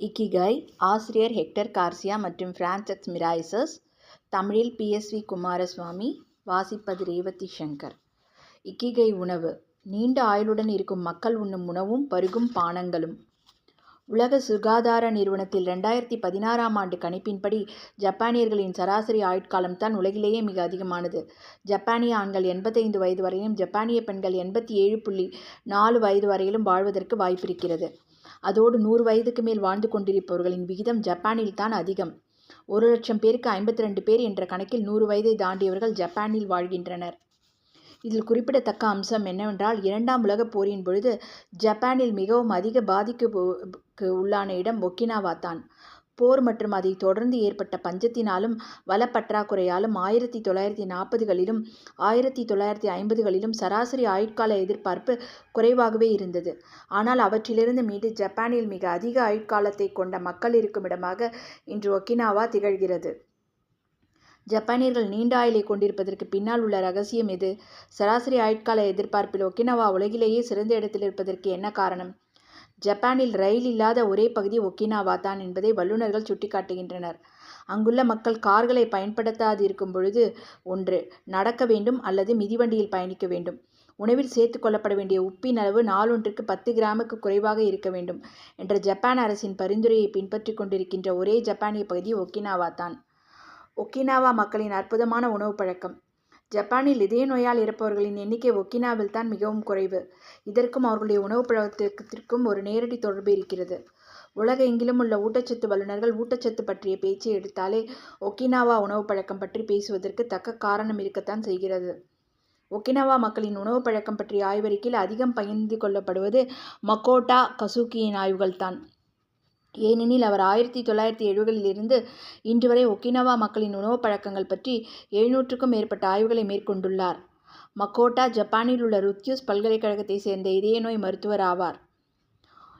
Ikigai ஆசிரியர் hectare Garcia மற்றும் பிரான்சஸ் மிராய்சஸ் தமிழில் பிஎஸ்வி குமாரசுவாமி வாசிப்பது ரேவதி சங்கர். இக்கிகை உணவு நீண்ட ஆயுளுடன் இருக்கும் மக்கள் உண்ணும் உணவும் பருகும் பானங்களும். உலக சுகாதார நிறுவனத்தில் ரெண்டாயிரத்தி பதினாறாம் ஆண்டு கணிப்பின்படி ஜப்பானியர்களின் சராசரி ஆயுட்காலம் தான் உலகிலேயே மிக அதிகமானது. ஜப்பானிய ஆண்கள் எண்பத்தைந்து வயது வரையிலும் ஜப்பானிய பெண்கள் எண்பத்தி ஏழு புள்ளி நாலு வயது வரையிலும் வாழ்வதற்கு வாய்ப்பிருக்கிறது. அதோடு நூறு வயதுக்கு மேல் வாழ்ந்து கொண்டிருப்பவர்களின் விகிதம் ஜப்பானில் தான் அதிகம். ஒரு லட்சம் பேருக்கு ஐம்பத்தி ரெண்டு பேர் என்ற கணக்கில் நூறு வயதை தாண்டியவர்கள் ஜப்பானில் வாழ்கின்றனர். இதில் குறிப்பிடத்தக்க அம்சம் என்னவென்றால் இரண்டாம் உலகப் போரின் பொழுது ஜப்பானில் மிகவும் அதிக பாதிக்கு உள்ளான இடம் ஒக்கினாவா தான் போர் மற்றும் அதை தொடர்ந்து ஏற்பட்ட பஞ்சத்தினாலும் வளப்பற்றாக்குறையாலும் ஆயிரத்தி தொள்ளாயிரத்தி நாற்பதுகளிலும் ஆயிரத்தி தொள்ளாயிரத்தி ஐம்பதுகளிலும் சராசரி ஆயுட்கால எதிர்பார்ப்பு குறைவாகவே இருந்தது. ஆனால் அவற்றிலிருந்து மீது ஜப்பானில் மிக அதிக ஆயுட்காலத்தை கொண்ட மக்கள் இருக்கும் இடமாக இன்று ஒக்கினாவா திகழ்கிறது. ஜப்பானியர்கள் நீண்ட ஆயுளை கொண்டிருப்பதற்கு பின்னால் உள்ள ரகசியம் எது? சராசரி ஆயுட்கால எதிர்பார்ப்பில் ஒக்கினவா உலகிலேயே சிறந்த இடத்தில் இருப்பதற்கு என்ன காரணம்? ஜப்பானில் ரயில் இல்லாத ஒரே பகுதி ஒக்கினாவா தான் என்பதை வல்லுநர்கள் சுட்டிக்காட்டுகின்றனர். அங்குள்ள மக்கள் கார்களை பயன்படுத்தாது இருக்கும் பொழுது ஒன்று நடக்க வேண்டும் அல்லது மிதிவண்டியில் பயணிக்க வேண்டும். உணவில் சேர்த்து கொள்ளப்பட வேண்டிய உப்பின் அளவு நாளொன்றுக்கு பத்து கிராமுக்கு குறைவாக இருக்க வேண்டும் என்ற ஜப்பான் அரசின் பரிந்துரையை பின்பற்றி கொண்டிருக்கின்ற ஒரே ஜப்பானிய பகுதி ஒக்கினாவா தான். ஒக்கினாவா மக்களின் அற்புதமான உணவு பழக்கம். ஜப்பானில் இதய நோயால் இறப்பவர்களின் எண்ணிக்கை ஒக்கினாவில் தான் மிகவும் குறைவு. இதற்கும் அவர்களுடைய உணவு பழக்கத்திற்கும் ஒரு நேரடி தொடர்பு இருக்கிறது. உலக எங்கிலும் உள்ள ஊட்டச்சத்து வல்லுநர்கள் ஊட்டச்சத்து பற்றிய பேச்சை எடுத்தாலே ஒக்கினாவா உணவு பழக்கம் பற்றி பேசுவதற்கு தக்க காரணம் இருக்கத்தான் செய்கிறது. ஒக்கினாவா மக்களின் உணவு பழக்கம் பற்றிய ஆய்வறிக்கையில் அதிகம் பகிர்ந்து கொள்ளப்படுவது மக்கோட்டா கசூக்கியின் ஆய்வுகள்தான். ஏனெனில் அவர் ஆயிரத்தி தொள்ளாயிரத்தி எழுபதுகளிலிருந்து இன்று வரை ஒக்கினவா மக்களின் உணவு பழக்கங்கள் பற்றி எழுநூற்றுக்கும் மேற்பட்ட ஆய்வுகளை மேற்கொண்டுள்ளார். மக்கோட்டா ஜப்பானில் உள்ள ருத்யூஸ் பல்கலைக்கழகத்தை சேர்ந்த இதய நோய் மருத்துவர் ஆவார்.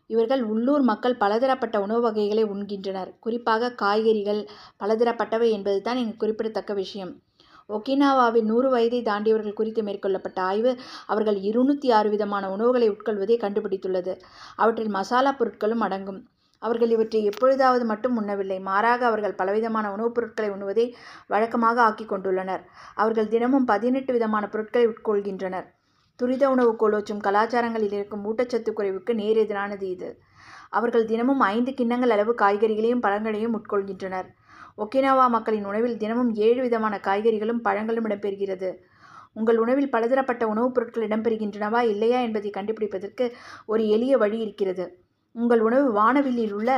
இவர்கள் உள்ளூர் மக்கள் பலதரப்பட்ட உணவு வகைகளை உண்கின்றனர். குறிப்பாக காய்கறிகள் பலதரப்பட்டவை என்பது தான் இங்கு குறிப்பிடத்தக்க விஷயம். ஒக்கினாவாவில் நூறு வயதை தாண்டியவர்கள் குறித்து மேற்கொள்ளப்பட்ட ஆய்வு அவர்கள் இருநூற்றி ஆறு விதமான உணவுகளை உட்கொள்வதை கண்டுபிடித்துள்ளது. அவற்றில் மசாலா பொருட்களும் அடங்கும். அவர்கள் இவற்றை எப்பொழுதாவது மட்டும் உண்ணவில்லை. மாறாக அவர்கள் பலவிதமான உணவுப் பொருட்களை உண்ணுவதை வழக்கமாக ஆக்கி கொண்டுள்ளனர். அவர்கள் தினமும் பதினெட்டு விதமான பொருட்களை உட்கொள்கின்றனர். துரித உணவு கோலோச்சும் கலாச்சாரங்களில் இருக்கும் ஊட்டச்சத்து குறைவுக்கு நேர் எதிரானது இது. அவர்கள் தினமும் ஐந்து கிண்ணங்கள் அளவு காய்கறிகளையும் பழங்களையும் உட்கொள்கின்றனர். ஒக்கினாவா மக்களின் உணவில் தினமும் ஏழு விதமான காய்கறிகளும் பழங்களும் இடம்பெறுகிறது. உங்கள் உணவில் பலதரப்பட்ட உணவுப் பொருட்கள் இடம்பெறுகின்றனவா இல்லையா என்பதை கண்டுபிடிப்பதற்கு ஒரு எளிய வழி இருக்கிறது. உங்கள் உணவு வானவில்லில் உள்ள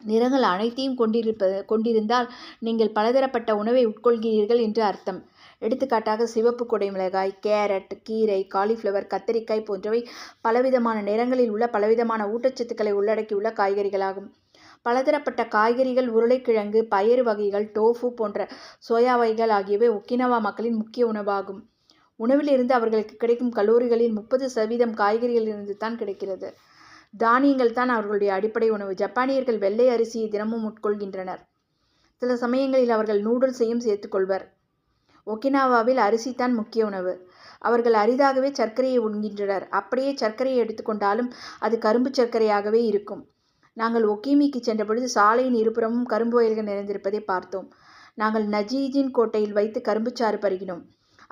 நிறங்கள் அனைத்தையும் கொண்டிருப்ப கொண்டிருந்தால் நீங்கள் பலதரப்பட்ட உணவை உட்கொள்கிறீர்கள் என்று அர்த்தம். எடுத்துக்காட்டாக சிவப்பு குடைமிளகாய் கேரட் கீரை காலிஃப்ளவர் கத்தரிக்காய் போன்றவை பலவிதமான நிறங்களில் உள்ள பலவிதமான ஊட்டச்சத்துக்களை உள்ளடக்கியுள்ள காய்கறிகளாகும். பலதரப்பட்ட காய்கறிகள் உருளைக்கிழங்கு பயறு வகைகள் டோஃபு போன்ற சோயா வகைகள் ஆகியவை ஒக்கினவா மக்களின் முக்கிய உணவாகும். உணவிலிருந்து அவர்களுக்கு கிடைக்கும் கல்லூரிகளில் முப்பது சதவீதம் காய்கறிகளிலிருந்து தான் கிடைக்கிறது. தானியங்கள் தான் அவர்களுடைய அடிப்படை உணவு. ஜப்பானியர்கள் வெள்ளை அரிசியை தினமும் உட்கொள்கின்றனர். சில சமயங்களில் அவர்கள் நூடுல்ஸையும் சேர்த்துக்கொள்வர் ஒக்கினாவாவில் அரிசி தான் முக்கிய உணவு. அவர்கள் அரிதாகவே சர்க்கரையை உண்கின்றனர். அப்படியே சர்க்கரையை எடுத்துக்கொண்டாலும் அது கரும்பு சர்க்கரையாகவே இருக்கும். நாங்கள் ஒக்கிமிக்கு சென்றபொழுது சாலையின் இருபுறமும் கரும்பு வயல்கள் நிறைந்திருப்பதை பார்த்தோம். நாங்கள் நஜீஜின் கோட்டையில் வைத்து கரும்புச்சாறு பருகினோம்.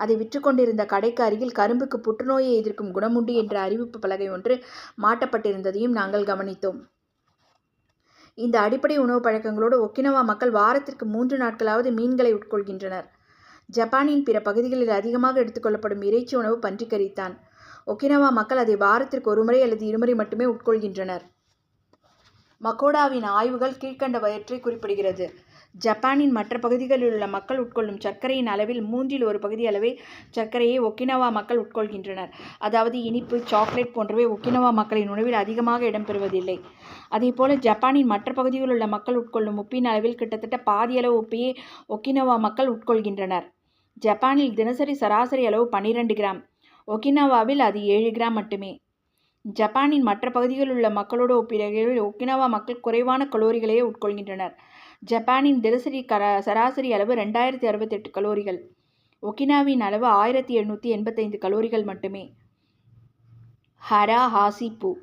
அதை விற்றுக்கொண்டிருந்த கடைக்கு அருகில் கரும்புக்கு புற்றுநோயை எதிர்க்கும் குணமுண்டு என்ற அறிவிப்பு பலகை ஒன்று மாட்டப்பட்டிருந்ததையும் நாங்கள் கவனித்தோம். இந்த அடிப்படை உணவு பழக்கங்களோடு ஒக்கினவா மக்கள் வாரத்திற்கு மூன்று நாட்களாவது மீன்களை உட்கொள்கின்றனர். ஜப்பானின் பிற பகுதிகளில் அதிகமாக எடுத்துக்கொள்ளப்படும் இறைச்சி உணவு பன்றிக்கறித்தான். ஒக்கினவா மக்கள் அதை வாரத்திற்கு ஒருமுறை அல்லது இருமுறை மட்டுமே உட்கொள்கின்றனர். மக்கோடாவின் ஆய்வுகள் கீழ்கண்டவற்றை குறிப்பிடுகிறது. ஜப்பானின் மற்ற பகுதிகளில் உள்ள மக்கள் உட்கொள்ளும் சர்க்கரையின் அளவில் மூன்றில் ஒரு பகுதி அளவை சர்க்கரையை ஒக்கினவா மக்கள் உட்கொள்கின்றனர். அதாவது இனிப்பு சாக்லேட் போன்றவை ஒக்கினவா மக்களின் உணவில் அதிகமாக இடம்பெறுவதில்லை. அதேபோல ஜப்பானின் மற்ற பகுதிகளில் உள்ள மக்கள் உட்கொள்ளும் உப்பின் அளவில் கிட்டத்தட்ட பாதியளவு உப்பையே ஒக்கினவா மக்கள் உட்கொள்கின்றனர். ஜப்பானில் தினசரி சராசரி அளவு பன்னிரண்டு கிராம். ஒக்கினவாவில் அது ஏழு கிராம் மட்டுமே. ஜப்பானின் மற்ற பகுதிகளில் உள்ள மக்களோடு ஒப்பிடுகையில் ஒக்கினவா மக்கள் குறைவான கலோரிகளையே உட்கொள்கின்றனர். ஜப்பானின் தினசரி கர சராசரி அளவு ரெண்டாயிரத்தி அறுபத்தெட்டு கலோரிகள். ஒகினாவின் அளவு ஆயிரத்தி எழுநூற்றி எண்பத்தைந்து கலோரிகள் மட்டுமே. ஹரா ஹாசி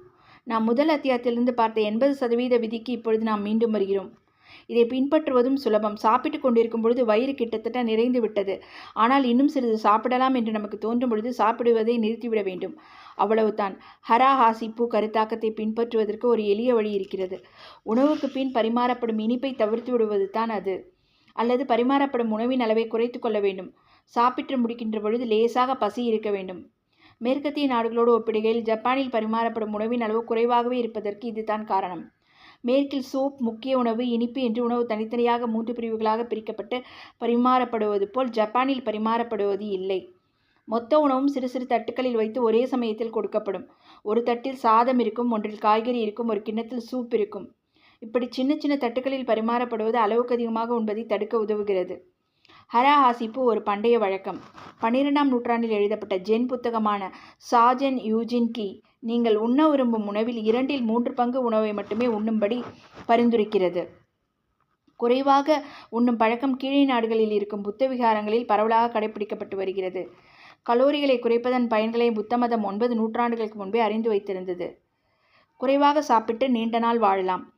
நாம் முதல் அத்தியாயத்திலிருந்து பார்த்த எண்பது சதவீத விதிக்கு இப்பொழுது நாம் மீண்டும் வருகிறோம். இதை பின்பற்றுவதும் சுலபம். சாப்பிட்டு கொண்டிருக்கும் பொழுது வயிறு கிட்டத்தட்ட நிறைந்து விட்டது. ஆனால் இன்னும் சிறிது சாப்பிடலாம் என்று நமக்கு தோன்றும் பொழுது சாப்பிடுவதை நிறுத்திவிட வேண்டும். அவ்வளவுதான். ஹராஹாசிப்பு கருத்தாக்கத்தை பின்பற்றுவதற்கு ஒரு எளிய வழி இருக்கிறது. உணவுக்கு பின் பரிமாறப்படும் இனிப்பை தவிர்த்து விடுவது தான் அது. அல்லது பரிமாறப்படும் உணவின் அளவை குறைத்து கொள்ள வேண்டும். சாப்பிட்டு முடிக்கின்ற பொழுது லேசாக பசி இருக்க வேண்டும். மேற்கத்திய நாடுகளோடு ஒப்பிடுகையில் ஜப்பானில் பரிமாறப்படும் உணவின் அளவு குறைவாகவே இருப்பதற்கு இதுதான் காரணம். மேற்கில் சூப் முக்கிய உணவு இனிப்பு என்று உணவு தனித்தனியாக மூன்று பிரிவுகளாக பிரிக்கப்பட்டு பரிமாறப்படுவது போல் ஜப்பானில் பரிமாறப்படுவது இல்லை. மொத்த உணவும் சிறு சிறு தட்டுக்களில் வைத்து ஒரே சமயத்தில் கொடுக்கப்படும். ஒரு தட்டில் சாதம் இருக்கும் ஒன்றில் காய்கறி இருக்கும் ஒரு கிண்ணத்தில் சூப் இருக்கும். இப்படி சின்ன சின்ன தட்டுக்களில் பரிமாறப்படுவது அளவுக்கு அதிகமாக உண்பதை தடுக்க உதவுகிறது. ஹரா ஹாசிப்பு ஒரு பண்டைய வழக்கம். பன்னிரெண்டாம் நூற்றாண்டில் எழுதப்பட்ட ஜென் புத்தகமான சாஜன் யூஜின் கி. நீங்கள் உண்ண விரும்பும் உணவில் இரண்டில் மூன்று பங்கு உணவை மட்டுமே உண்ணும்படி பரிந்துரைக்கிறது. குறைவாக உண்ணும் பழக்கம் கீழே நாடுகளில் இருக்கும் புத்த விகாரங்களில் பரவலாக கடைபிடிக்கப்பட்டு வருகிறது. கலோரிகளை குறைப்பதன் பயன்களை புத்த மதம் ஒன்பது நூற்றாண்டுகளுக்கு முன்பே அறிந்து வைத்திருந்தது. குறைவாக சாப்பிட்டு நீண்ட நாள் வாழலாம்.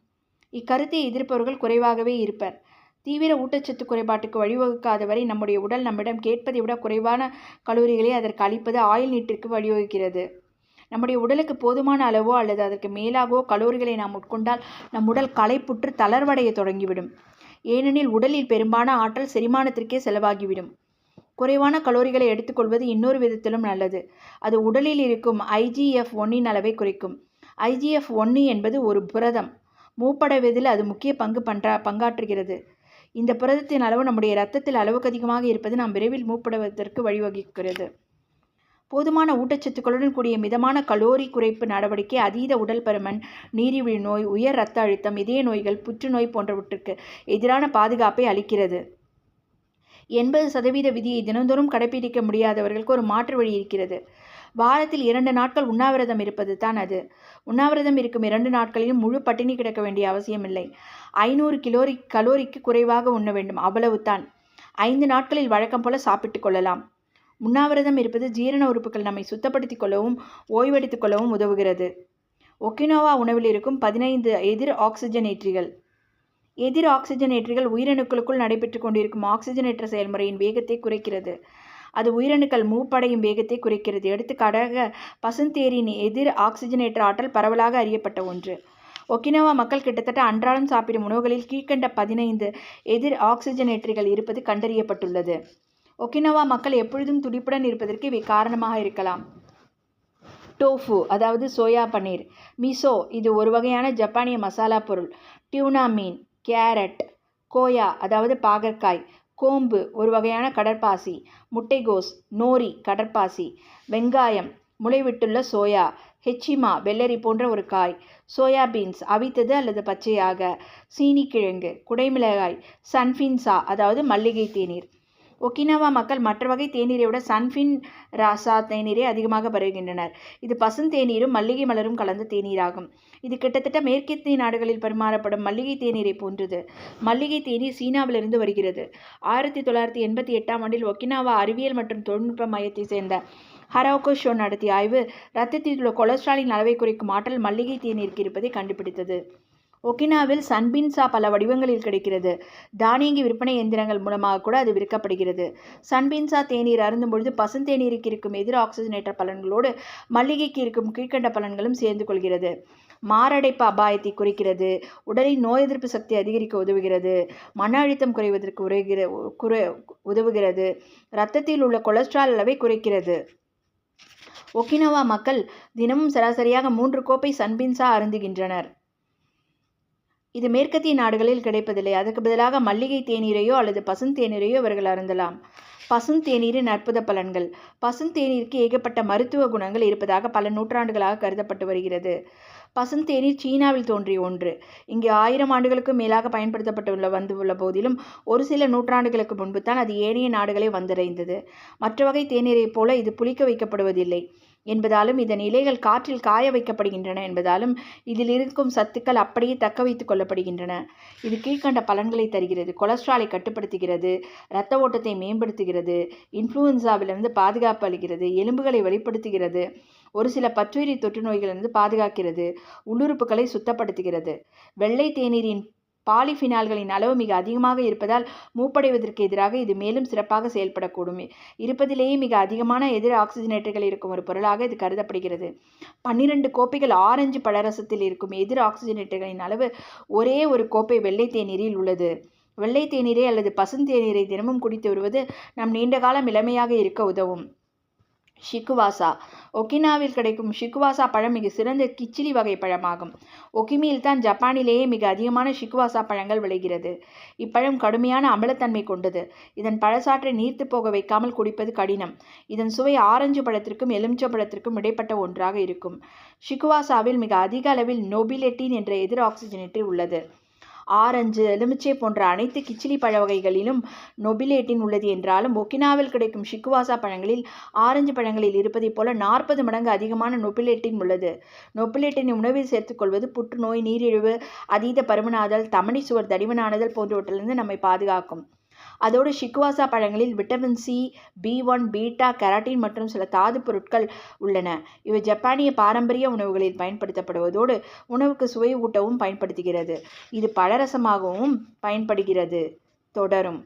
இக்கருத்தை எதிர்ப்பவர்கள் குறைவாகவே இருப்பர். தீவிர ஊட்டச்சத்து குறைபாட்டுக்கு வழிவகுக்காத வரை நம்முடைய உடல் நம்மிடம் கேட்பதை விட குறைவான கலோரிகளை அதற்கு அளிப்பது ஆயுள் நீட்டிற்கு வழிவகுக்கிறது. நம்முடைய உடலுக்கு போதுமான அளவோ அல்லது அதற்கு மேலாகவோ கலோரிகளை நாம் உட்கொண்டால் நம் உடல் களைப்புற்று தளர்வடைய தொடங்கிவிடும். ஏனெனில் உடலில் பெரும்பாலான ஆற்றல் செரிமானத்திற்கே செலவாகிவிடும். குறைவான கலோரிகளை எடுத்துக்கொள்வது இன்னொரு விதத்திலும் நல்லது. அது உடலில் இருக்கும் ஐஜிஎஃப் ஒன்னின் அளவை குறைக்கும். ஐஜிஎஃப் ஒன்று என்பது ஒரு புரதம். மூப்படைவதில் அது முக்கிய பங்கு பன்றா பங்காற்றுகிறது. இந்த புரதத்தின் அளவு நம்முடைய இரத்தத்தில் அளவுக்கு அதிகமாக இருப்பது நாம் விரைவில் மூப்படைவதற்கு வழிவகுக்கிறது. போதுமான ஊட்டச்சத்துக்களுடன் கூடிய மிதமான கலோரி குறைப்பு நடவடிக்கை அதீத உடல் பருமன் நீரிழிவு நோய் உயர் இரத்த அழுத்தம் இதய நோய்கள் புற்றுநோய் போன்றவற்றுக்கு எதிரான பாதுகாப்பை அளிக்கிறது. எண்பது சதவீத விதியை தினந்தோறும் கடைபிடிக்க முடியாதவர்களுக்கு ஒரு மாற்று வழி இருக்கிறது. வாரத்தில் இரண்டு நாட்கள் உண்ணாவிரதம் இருப்பது தான் அது. உண்ணாவிரதம் இருக்கும் இரண்டு நாட்களிலும் முழு பட்டினி கிடக்க வேண்டிய அவசியமில்லை. ஐநூறு கிலோரி கலோரிக்கு குறைவாக உண்ண வேண்டும். அவ்வளவுதான். ஐந்து நாட்களில் வழக்கம் போல சாப்பிட்டு கொள்ளலாம். உண்ணாவிரதம் இருப்பது ஜீரண உறுப்புகள் நம்மை சுத்தப்படுத்திக் கொள்ளவும் ஓய்வெடுத்துக் கொள்ளவும் உதவுகிறது. ஒக்கினோவா உணவில் இருக்கும் பதினைந்து எதிர் ஆக்சிஜனேற்றிகள். எதிர் ஆக்சிஜனேற்றிகள் உயிரணுக்களுக்குள் நடைபெற்று கொண்டிருக்கும் ஆக்சிஜனேற்ற செயல்முறையின் வேகத்தை குறைக்கிறது. அது உயிரணுக்கள் மூப்படையும் வேகத்தை குறைக்கிறது. எடுத்துக்காட்டாக பசுந்தேரின் எதிர் ஆக்சிஜனேற்ற ஆற்றல் பரவலாக அறியப்பட்ட ஒன்று. ஒக்கினவா மக்கள் கிட்டத்தட்ட அன்றாடம் சாப்பிடும் உணவுகளில் கீழ்கண்ட பதினைந்து எதிர் ஆக்சிஜனேற்றிகள் இருப்பது கண்டறியப்பட்டுள்ளது. ஒக்கினவா மக்கள் எப்பொழுதும் துடிப்புடன் இருப்பதற்கு இவை காரணமாக இருக்கலாம். டோஃபு அதாவது சோயா பன்னீர். மிசோ இது ஒரு வகையான ஜப்பானிய மசாலா பொருள். டியூனா மீன் கேரட் கோயா அதாவது பாகற்காய். கோம்பு ஒரு வகையான கடற்பாசி. முட்டைகோஸ் நோரி கடற்பாசி. வெங்காயம் முளைவிட்டுள்ள சோயா. ஹெச்சிமா வெள்ளரி போன்ற ஒரு காய். சோயா பீன்ஸ் அவித்தது அல்லது பச்சையாக. சீனிக்கிழங்கு குடைமிளகாய். சன்ஃபின்சா அதாவது மல்லிகை தேநீர். ஒக்கினவா மக்கள் மற்ற வகை தேநீரை விட சன்ஃபின் ராசா தேநீரை அதிகமாக பருகின்றனர் இது பசுந்தேநீரும் மல்லிகை மலரும் கலந்த தேநீராகும். இது கிட்டத்தட்ட மேற்கத்திய நாடுகளில் பரிமாறப்படும் மல்லிகை தேநீரை போன்றது. மல்லிகை தேநீர் சீனாவிலிருந்து வருகிறது. ஆயிரத்தி தொள்ளாயிரத்தி எண்பத்தி எட்டாம் ஆண்டில் ஒக்கினாவா அறிவியல் மற்றும் தொழில்நுட்ப மையத்தை சேர்ந்த ஹரோகோ ஷோ நடத்திய ஆய்வு இரத்தத்தில் உள்ள கொலஸ்ட்ராலின் அளவை குறைக்கும் ஆற்றல் மல்லிகை தேநீருக்கு இருப்பதை கண்டுபிடித்தது. ஒகினாவில் சன்பின்சா பல வடிவங்களில் கிடைக்கிறது. தானியங்கி விற்பனை எந்திரங்கள் மூலமாக கூட அது விற்கப்படுகிறது. சன்பின்சா தேநீர் அருந்தும் பொழுது பசுந்தேநீருக்கு இருக்கும் எதிர் ஆக்சிஜனேற்ற பலன்களோடு மல்லிகைக்கு இருக்கும் கீழ்கண்ட பலன்களும் சேர்ந்து கொள்கிறது. மாரடைப்பு அபாயத்தை குறைக்கிறது. உடலின் நோய் எதிர்ப்பு சக்தி அதிகரிக்க உதவுகிறது. மன அழுத்தம் குறைவதற்கு உரைகிற குறை உதவுகிறது. இரத்தத்தில் உள்ள கொலஸ்ட்ரால் அளவை குறைக்கிறது. ஒக்கினவா மக்கள் தினமும் சராசரியாக மூன்று கோப்பை சன்பின்சா அருந்துகின்றனர். இது மேற்கத்திய நாடுகளில் கிடைப்பதில்லை. அதற்கு பதிலாக மல்லிகை தேநீரையோ அல்லது பசுந்தேநீரையோ இவர்கள் அருந்தலாம். பசுந்தேநீரின் அற்புத பலன்கள். பசுந்தேநீருக்கு ஏகப்பட்ட மருத்துவ குணங்கள் இருப்பதாக பல நூற்றாண்டுகளாக கருதப்பட்டு வருகிறது. பசுந்தேநீர் சீனாவில் தோன்றிய ஒன்று. இங்கு ஆயிரம் ஆண்டுகளுக்கும் மேலாக பயன்படுத்தப்பட்டுள்ள வந்துள்ள போதிலும் ஒரு சில நூற்றாண்டுகளுக்கு முன்பு தான் அது ஏனைய நாடுகளை வந்தடைந்தது. மற்ற வகை தேநீரைப் போல இது புளிக்க வைக்கப்படுவதில்லை. என்பதாலும் இதன் இலைகள் காற்றில் காய வைக்கப்படுகின்றன என்பதாலும் இதில் இருக்கும் சத்துக்கள் அப்படியே தக்க வைத்துக் கொள்ளப்படுகின்றன. இது கீழ்கண்ட பலன்களை தருகிறது. கொலஸ்ட்ராலை கட்டுப்படுத்துகிறது. இரத்த ஓட்டத்தை மேம்படுத்துகிறது. இன்ஃப்ளூயன்சாவிலிருந்து பாதுகாப்பு அளிக்கிறது. எலும்புகளை வெளிப்படுத்துகிறது ஒரு சில பற்றுயிரி தொற்று நோய்களிலிருந்து பாதுகாக்கிறது. உள்ளுறுப்புகளை சுத்தப்படுத்துகிறது. வெள்ளை தேநீரின் பாலிஃபினால்களின் அளவு மிக அதிகமாக இருப்பதால் மூப்படைவதற்கு எதிராக இது மேலும் சிறப்பாக செயல்படக்கூடும். இருப்பதிலேயே மிக அதிகமான எதிர் ஆக்சிஜனேட்டர்கள் இருக்கும் ஒரு பொருளாக இது கருதப்படுகிறது. பன்னிரண்டு கோப்பைகள் ஆரஞ்சு பழரசத்தில் இருக்கும் எதிர் ஆக்சிஜனேட்டர்களின் அளவு ஒரே ஒரு கோப்பை வெள்ளை தேநீரில் உள்ளது. வெள்ளை தேநீரை அல்லது பசுந்தேநீரை தினமும் குடித்து வருவது நம் நீண்டகாலம் இளமையாக இருக்க உதவும். ஷிக்குவாசா ஒகினாவில் கிடைக்கும் ஷிக்குவாசா பழம் மிக சிறந்த கிச்சிலி வகை பழமாகும். ஒகிமியில் தான் ஜப்பானிலேயே மிக அதிகமான ஷிக்குவாசா பழங்கள் விளைகிறது. இப்பழம் கடுமையான அமிலத்தன்மை கொண்டது. இதன் பழசாற்றை நீர்த்து போக வைக்காமல் குடிப்பது கடினம். இதன் சுவை ஆரஞ்சு பழத்திற்கும் எலுமிச்சை பழத்திற்கும் இடைப்பட்ட ஒன்றாக இருக்கும். ஷிக்குவாசாவில் மிக அதிக அளவில் நோபிலெட்டின் என்ற எதிர் ஆக்சிஜனேட்டர் உள்ளது. ஆரஞ்சு எலுமிச்சை போன்ற அனைத்து கிச்சிலி பழ வகைகளிலும் நொபிலேட்டின் உள்ளது என்றாலும் ஒக்கினாவில் கிடைக்கும் ஷிக்குவாசா பழங்களில் ஆரஞ்சு பழங்களில் இருப்பதைப் போல நாற்பது மடங்கு அதிகமான நொபிலேட்டின் உள்ளது. நொபிலேட்டினை உணவில் சேர்த்துக்கொள்வது புற்றுநோய் நீரிழிவு அதீத பருமனாதல் தமனி சுவர் தடிமனானதல் போன்றவற்றிலிருந்து நம்மை பாதுகாக்கும். அதோடு ஷிக்வாசா பழங்களில் vitamin C B one beta keratin மற்றும் சில தாது பொருட்கள் உள்ளன. இவை ஜப்பானிய பாரம்பரிய உணவுகளில் பயன்படுத்தப்படுவதோடு உணவுக்கு சுவை ஊட்டவும் பயன்படுத்துகிறது. இது பழரசமாகவும் பயன்படுகிறது. தொடரும்.